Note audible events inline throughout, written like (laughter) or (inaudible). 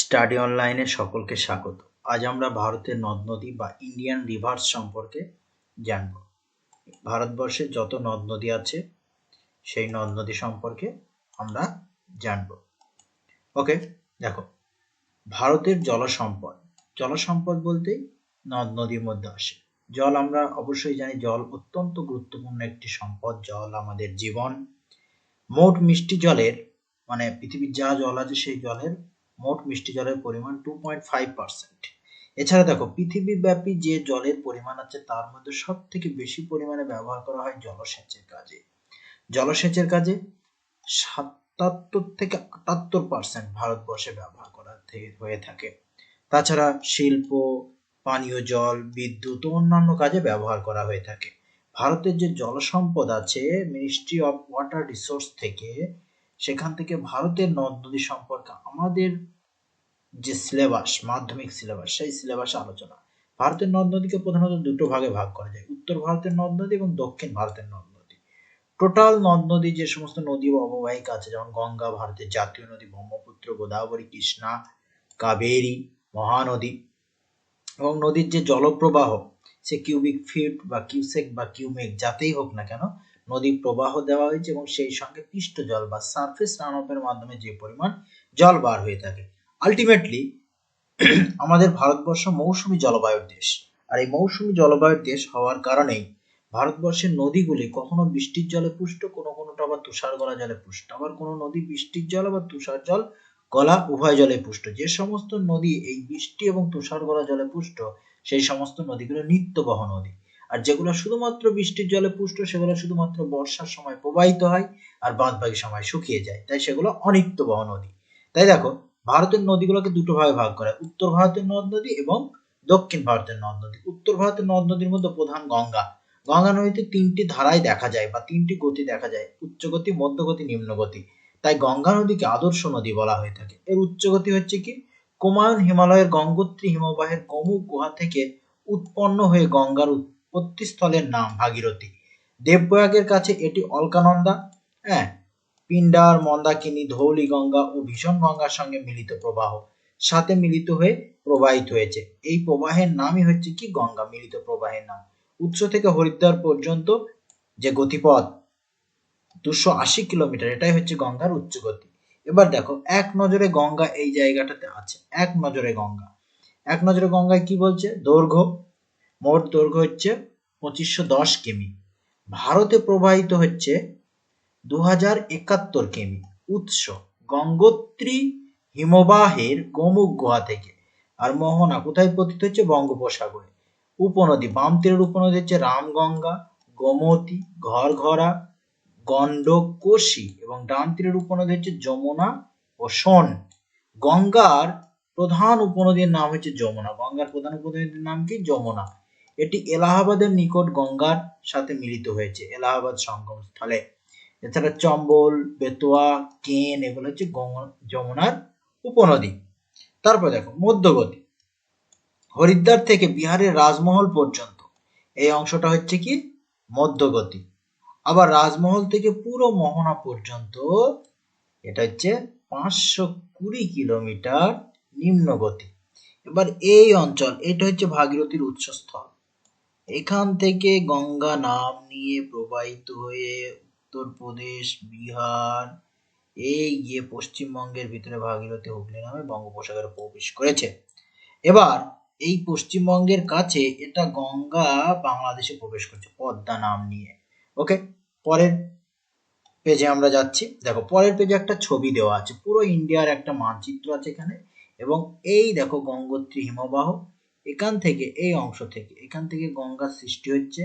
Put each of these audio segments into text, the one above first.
Study অনলাইনে সকলকে স্বাগত। আজ আমরা ভারতের নদ নদী বা ইন্ডিয়ান রিভার্স সম্পর্কে জানব। ভারতবর্ষে যত নদ নদী আছে, সেই নদ নদী সম্পর্কে আমরা জানব। ওকে, দেখো, ভারতের জল সম্পদ জল সম্পদ বলতেই নদ নদীর মধ্যে আসে। জল আমরা অবশ্যই জানি, জল অত্যন্ত গুরুত্বপূর্ণ একটি সম্পদ। জল আমাদের জীবন। মোট মিষ্টি জলের মানে পৃথিবীর যা জল আছে সেই জলের মোট মিষ্টি জলের পরিমাণ টু পয়েন্ট ফাইভ পার্সেন্ট এছাড়া দেখো, পৃথিবীব্যাপী যে জলের পরিমাণ আছে, তার মধ্যে সব থেকে বেশি পরিমাণে ব্যবহার করা হয় জলসেচের কাজে। জলসেচের কাজে সাতাত্তর থেকে আটাত্তর পার্সেন্ট ভারতবর্ষে ব্যবহার করা হয়ে থাকে। তাছাড়া শিল্প, পানীয় জল, বিদ্যুৎ ও অন্যান্য কাজে ব্যবহার করা হয়ে থাকে। ভারতের যে জলসম্পদ আছে মিনিস্ট্রি অফ ওয়াটার রিসোর্স থেকে, সেখান থেকে ভারতের নদ নদী সম্পর্কে আমাদের যে সিলেবাস মাধ্যমিক সিলেবাস সেই সিলেবাসে আলোচনা। ভারতের নদ নদীকে প্রধানত দুটো ভাগে ভাগ করা যায়। উত্তর ভারতের নদ নদী এবং দক্ষিণ ভারতের নদ নদী। টোটাল নদ নদী যে সমস্ত নদী বা অববাহিকা আছে, যেমন গঙ্গা ভারতের জাতীয় নদী, ব্রহ্মপুত্র, গোদাবরী, কৃষ্ণা, কাবেরী, মহানদী এবং নদীর যে জলপ্রবাহ, সে কিউবিক ফিট বা কিউসেক বা কিউমেক যাতেই হোক না কেন নদী প্রবাহ দেওয়া হয়েছে এবং সেই সঙ্গে পৃষ্ঠ জল বা সারফেস রান মাধ্যমে যে পরিমাণ জল বার হয়ে থাকে। আলটিমেটলি (clears throat) আমাদের ভারতবর্ষ মৌসুমী জলবায়ুর দেশ। আর এই মৌসুমী জলবায়ুর দেশ হওয়ার কারণেই ভারতবর্ষের নদীগুলি কখনো বৃষ্টির জলে পুষ্ট, কোনো কোনোটা আবার তুষার গলা জলে পুষ্ট। আবার কোনো নদী বৃষ্টির জল আবার তুষার জল, গলা উভয় জলে পুষ্ট। যে সমস্ত নদী এই বৃষ্টি এবং তুষার গলা জলে পুষ্ট, সেই সমস্ত নদীগুলো নিত্যবহ নদী। আর যেগুলো শুধুমাত্র বৃষ্টির জলে পুষ্ট, সেগুলো শুধুমাত্র বর্ষার সময় প্রবাহিত হয় আর বাদ বাকি সময় শুকিয়ে যায়। তাই সেগুলো অনিত্যবহ নদী। তাই দেখো ভারতের নদীগুলোকে দুটো ভাগে ভাগ করা। উত্তর ভারতের নদ নদী এবং দক্ষিণ ভারতের নদ নদী। উত্তর ভারতের নদ নদীর মধ্যে প্রধান গঙ্গা। গঙ্গা নদীতে তিনটি ধারায় দেখা যায় বা তিনটি গতি দেখা যায়, উচ্চগতি, মধ্যগতি, নিম্নগতি। তাই গঙ্গা নদীকে আদর্শ নদী বলা হয়ে থাকে। এর উচ্চগতি হচ্ছে কি? কুমায়ুন হিমালয়ের গঙ্গোত্রী হিমবাহের গমুক গুহা থেকে উৎপন্ন হয়ে গঙ্গার উৎপত্তিস্থলের নাম ভাগীরথী। দেবপ্রয়াগের কাছে এটি অলকানন্দা হ্যাঁ পিন্ডার মন্দাকিনী ধৌলি গঙ্গা ও ভীষণ গঙ্গার সঙ্গে মিলিত প্রবাহ। সাথে মিলিত হয়ে প্রবাহিত হয়েছে। এই প্রবাহের নামই হচ্ছে কি? গঙ্গা। মিলিত প্রবাহের নাম। উৎস থেকে হরিদ্বার পর্যন্ত যে গতিপথ, দুশো আশি কিলোমিটার, এটাই হচ্ছে গঙ্গার উচ্চ গতি এবার দেখো, এক নজরে গঙ্গা এই জায়গাটাতে আছে। এক নজরে গঙ্গা। এক নজরে গঙ্গায় কি বলছে? দৈর্ঘ্য। মোট দৈর্ঘ্য হচ্ছে পঁচিশশো দশ কিমি। ভারতে প্রবাহিত হচ্ছে দু হাজার একাত্তর কিমি উৎস গঙ্গোত্রী হিমবাহের গোমুখ গুহা থেকে। আর মোহনা কোথায় পতিত হচ্ছে? বঙ্গোপসাগরে। উপনদী বাম তীরের উপনদী হচ্ছে রামগঙ্গা, গোমতী, ঘরঘরা গন্ডকোশী এবং ডান তীরের উপনদী হচ্ছে যমুনা ও সোন। গঙ্গার প্রধান উপনদীর নাম হচ্ছে যমুনা। গঙ্গার প্রধান উপনদীর নাম কি? যমুনা। এটি এলাহাবাদের নিকট গঙ্গার সাথে মিলিত হয়েছে। এলাহাবাদ সঙ্গম স্থলে এছাড়া চম্বল, বেতোয়া, কেন এগুলো হচ্ছে যমুনার উপনদী। তারপর দেখো, মধ্যগতি। হরিদ্বার থেকে বিহারের রাজমহল পর্যন্ত। এই অংশটা হচ্ছে কি? মধ্যগতি। আবার রাজমহল থেকে পুরো মোহনা পর্যন্ত এটা হচ্ছে পাঁচশো কুড়ি কিলোমিটার নিম্নগতি। এবার এই অঞ্চল, এটা হচ্ছে ভাগীরথীর উৎসস্থল। এখান থেকে গঙ্গা নাম নিয়ে প্রবাহিত হয়ে উত্তরপ্রদেশ, বিহার, এই গিয়ে পশ্চিমবঙ্গের ভিতরে ভাগীরথী হুগলি নামে বঙ্গোপসাগরে প্রবেশ করেছে। এবার এই পশ্চিমবঙ্গের কাছে এটা গঙ্গা বাংলাদেশে প্রবেশ করছে, পদ্মা নাম নিয়ে। ওকে পরের পেজে আমরা যাচ্ছি। দেখো, পরের পেজে একটা ছবি দেওয়া আছে। পুরো ইন্ডিয়ার একটা মানচিত্র আছে এখানে। এবং এই দেখো গঙ্গোত্রী হিমবাহ, এখান থেকে, এই অংশ থেকে, এখান থেকে গঙ্গার সৃষ্টি হচ্ছে,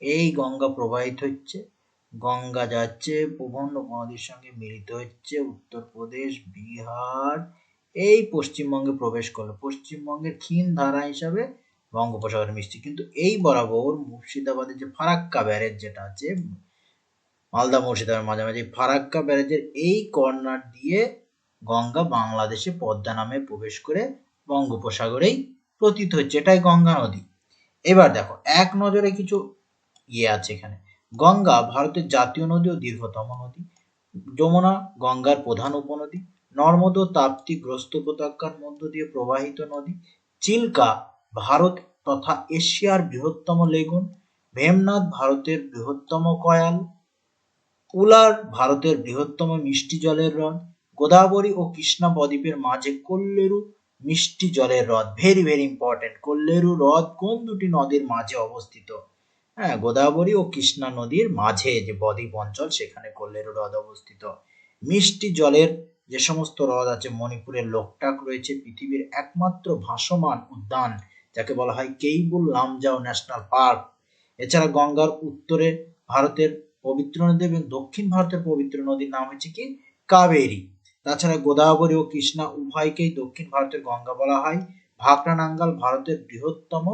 এই গঙ্গা প্রবাহিত হচ্ছে। গঙ্গা যাচ্ছে, প্রবন্ধ নদীর সঙ্গে মিলিত হচ্ছে, উত্তরপ্রদেশ, বিহার, এই পশ্চিমবঙ্গে প্রবেশ করল। পশ্চিমবঙ্গের ক্ষীণ ধারা হিসাবে বঙ্গোপসাগরে মিষ্টি কিন্তু এই বরাবর মুর্শিদাবাদের যে ফারাক্কা ব্যারেজ যেটা আছে, মালদা মুর্শিদাবাদের মাঝামাঝি ফারাক্কা ব্যারেজের এই কর্নার দিয়ে গঙ্গা বাংলাদেশে পদ্মা নামে প্রবেশ করে বঙ্গোপসাগরেই পতিত হচ্ছে। এটাই গঙ্গা নদী। এবার দেখো, এক নজরে কিছু ইয়ে আছে এখানে। গঙ্গা ভারতের জাতীয় নদী ও দীর্ঘতম নদী। যমুনা গঙ্গার প্রধান উপনদী। নর্মদ তাপ্তি গ্রস্ত উপত্যকার মধ্য দিয়ে প্রবাহিত নদী। চিল্কা ভারত তথা এশিয়ার বৃহত্তম লেগুন। ভেমনাথ ভারতের বৃহত্তম কয়াল। উলার ভারতের বৃহত্তম মিষ্টি জলের হ্রদ। গোদাবরী ও কৃষ্ণা বদ্বীপের মাঝে কল্লেরু মিষ্টি জলের হ্রদ। ভেরি ভেরি ইম্পর্টেন্ট কোল্লেরু হ্রদ কোন দুটি নদীর মাঝে অবস্থিত? হ্যাঁ গোদাবরী ও কৃষ্ণা নদীর মাঝে যে বদ্বীপ অঞ্চল, সেখানে কোল্লেরু হ্রদ অবস্থিত। মিষ্টি জলের যে সমস্ত হ্রদ আছে, মণিপুরের লোকটাক রয়েছে পৃথিবীর একমাত্র ভাসমান উদ্যান, যাকে বলা হয় কেইবুল লামজাও ন্যাশনাল পার্ক। এছাড়া গঙ্গার উত্তরে ভারতের পবিত্র নদী এবং দক্ষিণ ভারতের পবিত্র নদীর নাম হচ্ছে কি? কাবেরী। তাছাড়া গোদাবরী ও কৃষ্ণা উভয়কেই দক্ষিণ ভারতের গঙ্গা বলা হয়। ভাকরা নাঙ্গাল ভারতের বৃহত্তম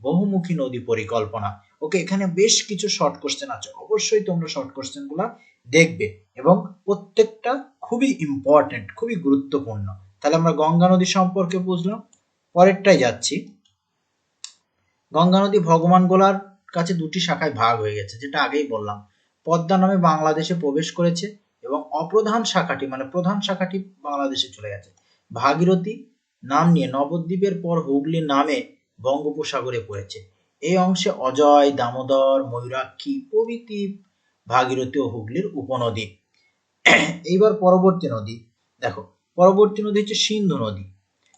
বহুমুখী নদী পরিকল্পনা। ওকে, এখানে বেশ কিছু শর্ট কোশ্চেন আছে। অবশ্যই তোমরা শর্ট কোশ্চেনগুলা দেখবে এবং প্রত্যেকটা খুবই ইম্পর্টেন্ট খুবই গুরুত্বপূর্ণ। তাহলে আমরা গঙ্গা নদী সম্পর্কে বুঝলাম। পরেরটাই যাচ্ছি। গঙ্গা নদী ভগবান গোলার কাছে দুটি শাখায় ভাগ হয়ে গেছে, যেটা আগেই বললাম। পদ্মা নামে বাংলাদেশে প্রবেশ করেছে এবং অপ্রধান শাখাটি মানে প্রধান শাখাটি বাংলাদেশে চলে গেছে। ভাগীরথী নাম নিয়ে নবদ্বীপের পর হুগলি নামে বঙ্গোপসাগরে পড়েছে। এই অংশে অজয়, দামোদর, ময়ূরাক্ষী প্রভৃতি ভাগীরথী ও হুগলির উপনদী। এইবার পরবর্তী নদী। দেখো, পরবর্তী নদী হচ্ছে সিন্ধু নদী।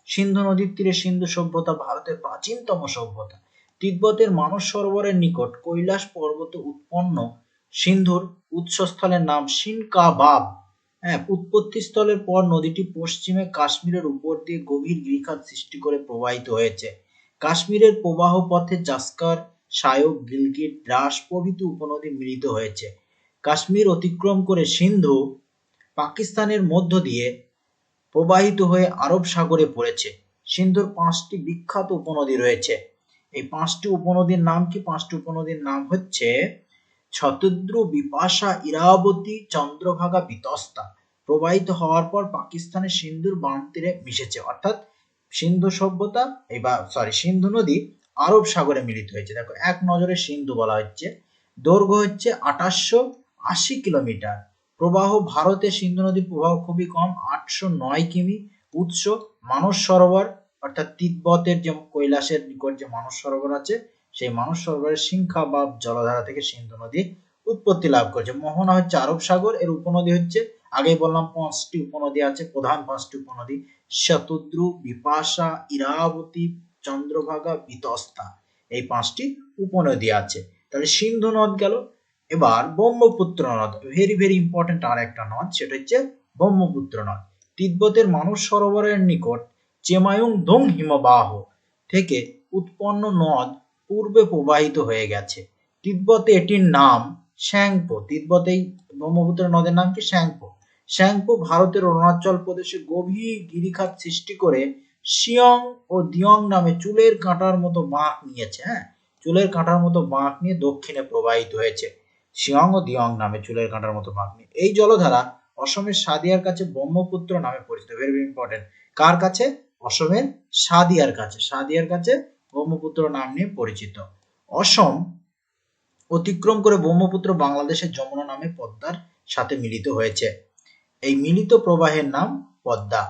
সিন্ধু নদীর তীরে সিন্ধু সভ্যতা ভারতের প্রাচীনতম সভ্যতা। তিব্বতের মানস সরোবরের নিকট কৈলাস পর্বতে উৎপন্ন সিন্ধুর উৎসস্থলের নাম সিনকাবাব হ্যাঁ উৎপত্তি স্থলের পর নদীটি পশ্চিমে কাশ্মীরের উপর দিয়ে গভীর গিরিখাত সৃষ্টি করে প্রবাহিত হয়েছে। কাশ্মীরের প্রবাহ পথে জাস্কার সায়ক গিলগিট, দ্রাস প্রভৃতি উপনদী মিলিত হয়েছে। কাশ্মীর অতিক্রম করে সিন্ধু পাকিস্তানের মধ্য দিয়ে প্রবাহিত হয়ে আরব সাগরে পড়েছে। সিন্ধুর পাঁচটি বিখ্যাত উপনদী রয়েছে। এই পাঁচটি উপনদীর নাম কি? পাঁচটি উপনদীর নাম হচ্ছে শতদ্রু বিপাশা, ইরাবতী, চন্দ্রভাগা, বিতস্তা। প্রবাহিত হওয়ার পর পাকিস্তানের সিন্ধুর বাম তীরে মিশেছে। অর্থাৎ সিন্ধু সভ্যতা এই বা সরি সিন্ধু নদী আরব সাগরে মিলিত হয়েছে। দেখো, এক নজরে সিন্ধু বলা হচ্ছে। দৈর্ঘ্য হচ্ছে আঠাশশো আশি কিলোমিটার। প্রবাহ ভারতে সিন্ধু নদীর প্রবাহ খুবই কম, আটশো নয় কিমি। উৎস মানস সরোবর, অর্থাৎ তিব্বতের যে কৈলাসের নিকট যে মানস সরোবর আছে, সেই মানস সরোবরের সিংখা বা জলধারা থেকে সিন্ধু নদী উৎপত্তি লাভ করেছে। মোহনা হচ্ছে আরব সাগর, এর উপনদী হচ্ছে আগেই বললাম পাঁচটি উপনদী আছে, প্রধান পাঁচটি উপনদী। শতদ্রু, বিপাশা, ইরাবতী, চন্দ্রভাগা, বিতস্তা এই পাঁচটি উপনদী আছে। তাহলে সিন্ধু নদ গেল। এবার ব্রহ্মপুত্র নদ ভেরি ভেরি ইম্পর্টেন্ট আর একটা নদ, সেটা হচ্ছে ব্রহ্মপুত্র নদ। তিব্বতের মানস সরোবরের নিকট চেমায়ুং দং হিমবাহ থেকে উৎপন্ন নদ পূর্বে প্রবাহিত হয়ে গেছে। তিব্বতে এটির নাম শ্যাংপো। তিব্বতেই ব্রহ্মপুত্র নদের নাম কি? শ্যাংপো। শ্যাংপো ভারতের অরুণাচল প্রদেশে গভীর গিরিখাত সৃষ্টি করে শিয়ং ও দিয়ং নামে চুলের কাঁটার মতো বাঁক নিয়েছে হ্যাঁ? চুলের কাঁটার মতো বাঁক নিয়ে দক্ষিণে প্রবাহিত হয়েছে। শিয়ং ও দিয়ং নামে চুলের কাঁটার মতো বাঁক নিয়ে। এই জলধারা অসমের সাদিয়ার কাছে ব্রহ্মপুত্র নামে পরিচিত। ভেরি ইম্পর্টেন্ট কার কাছে? অসমের সাদিয়ার কাছে। সাদিয়ার কাছে ব্রহ্মপুত্র নাম নিয়ে পরিচিত। অসম অতিক্রম করে ব্রহ্মপুত্র বাংলাদেশের যমুনা নামে পদ্মার সাথে মিলিত হয়েছে। এই মিলিত প্রবাহের নাম পদ্মা।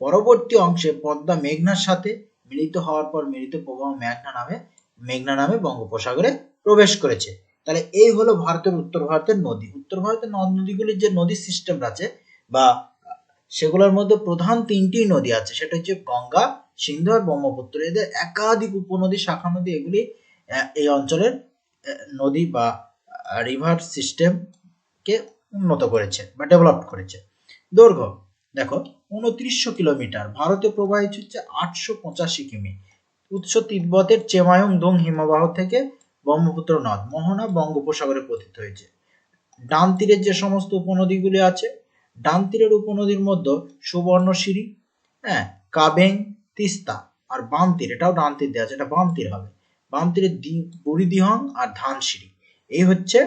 পরবর্তী অংশে পদ্মা মেঘনার সাথে মিলিত হওয়ার পর মিলিত প্রবাহ মেঘনা নামে মেঘনা নামে বঙ্গোপসাগরে প্রবেশ করেছে। তাহলে এই হলো ভারতের উত্তর ভারতের নদী। উত্তর ভারতের নদ নদীগুলির যে নদী সিস্টেম আছে বা সেগুলোর মধ্যে প্রধান তিনটি নদী আছে, সেটা হচ্ছে গঙ্গা, সিন্ধু আর ব্রহ্মপুত্র। এদের একাধিক উপনদী, শাখা নদী, এগুলি এই অঞ্চলের নদী বা রিভার সিস্টেমকে উন্নত করেছে বা ডেভেলপ করেছে। দৈর্ঘ্য, দেখো, উনত্রিশশো কিলোমিটার। ভারতে প্রবাহিত হচ্ছে আটশো পঁচাশি কিমি। উৎস তিব্বতের চেমায়ং দং হিমবাহ থেকে ব্রহ্মপুত্র নদ, মোহনা বঙ্গোপসাগরে পতিত হয়েছে। ডান তীরের যে সমস্ত উপনদীগুলি আছে, ডান তীরের উপনদীর মধ্যে সুবর্ণশিরি হ্যাঁ কাবেং, তিস্তা আর বাম তীর, এটাও ডান তীর দেওয়া আছে, এটা বাম তীর হবে। বাম তীরে বুড়িদিহং আর ধানসিঁড়ি এই হচ্ছে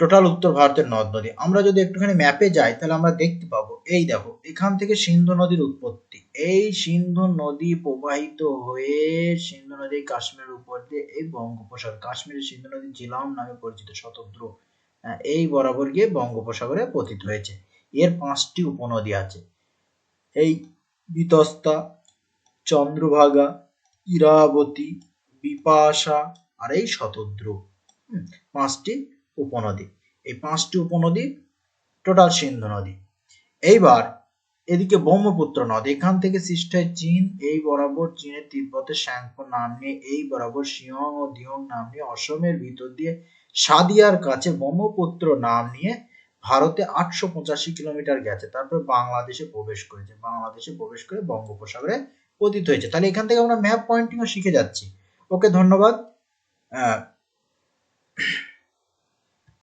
টোটাল উত্তর ভারতের নদ নদী। আমরা যদি একটুখানি ম্যাপে যাই, তাহলে আমরা দেখতে পাবো, এই দেখো, এখান থেকে সিন্ধু নদীর উৎপত্তি। এই সিন্ধু নদী প্রবাহিত হয়ে সিন্ধু নদী কাশ্মীরের উপর দিয়ে এই বঙ্গোপসাগর, কাশ্মীরের সিন্ধু নদী জিলাম নামে পরিচিত শতদ্র এই বরাবর গিয়ে বঙ্গোপসাগরে পতিত হয়েছে। এর পাঁচটি উপনদী আছে। এই বিতস্তা, চন্দ্রভাগা, ইরাবতী, বিপাশা আর এই শতদ্রু পাঁচটি উপনদী। এই পাঁচটি উপনদী টোটাল সিন্ধু নদী। এইবার এদিকে ব্রহ্মপুত্র নদ। এখান থেকে সৃষ্টি হয় চীন, এই বরাবর চীনের তিব্বতের শ্যাংপো নাম নিয়ে, এই বরাবর সিংহ ও দিয়ং নাম নিয়ে, অসমের ভিতর দিয়ে সাদিয়ার কাছে ব্রহ্মপুত্র নাম নিয়ে ভারতে আটশো পঁচাশি কিলোমিটার গেছে। তারপর বাংলাদেশে প্রবেশ করেছে। বাংলাদেশে প্রবেশ করে বঙ্গোপসাগরে পতিত হয়েছে। তাহলে এখান থেকে আমরা ম্যাপ পয়েন্টিংও শিখে যাচ্ছি। ওকে, ধন্যবাদ।